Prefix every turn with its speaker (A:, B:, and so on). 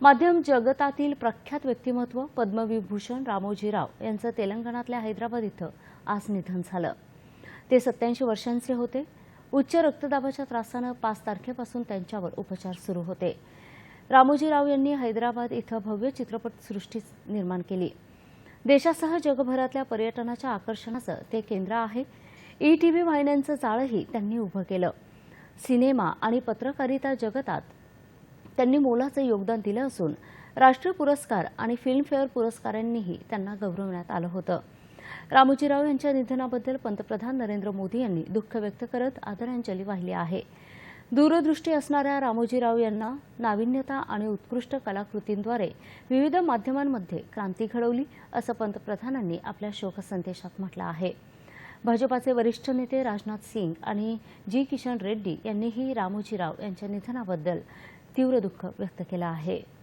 A: माध्यम जगतातील प्रख्यात व्यक्तिमत्व पद्मविभूषण रामोजीराव यांचं तेलंगणातल्या हैदराबाद इथं आज निधन झालं. ते सत्याऐंशी वर्षांचे होते. उच्च रक्तदाबाच्या त्रासानं पाच तारखेपासून त्यांच्यावर उपचार सुरू होते. रामोजीराव यांनी हैदराबाद इथं भव्य चित्रपटसृष्टी निर्माण केली. देशासह जगभरातल्या पर्यटनाच्या आकर्षणाचं ते केंद्र आहे. ई टी व्ही वाहिन्यांचं जाळंही त्यांनी उभं केलं. सिनेमा आणि पत्रकारिता जगतात त्यांनी मोलाचं योगदान दिलं असून राष्ट्रीय पुरस्कार आणि फिल्मफेअर पुरस्कारांनीही त्यांना गौरवण्यात आलं होतं. रामोजीराव यांच्या निधनाबद्दल पंतप्रधान नरेंद्र मोदी यांनी दुःख व्यक्त करत आदरांजली वाहिली आहे. दूरदृष्टी असणाऱ्या रामोजीराव यांना नाविन्यता आणि उत्कृष्ट कलाकृतींद्वारे विविध माध्यमांमध्ये क्रांती घडवली असं पंतप्रधानांनी आपल्या शोकसंदेशात म्हटलं आहे. भाजपाचे वरिष्ठ नेते राजनाथ सिंग आणि जी किशन रेड्डी यांनीही रामोजीराव यांच्या निधनाबद्दल तीव्र दुःख व्यक्त केलं आहे.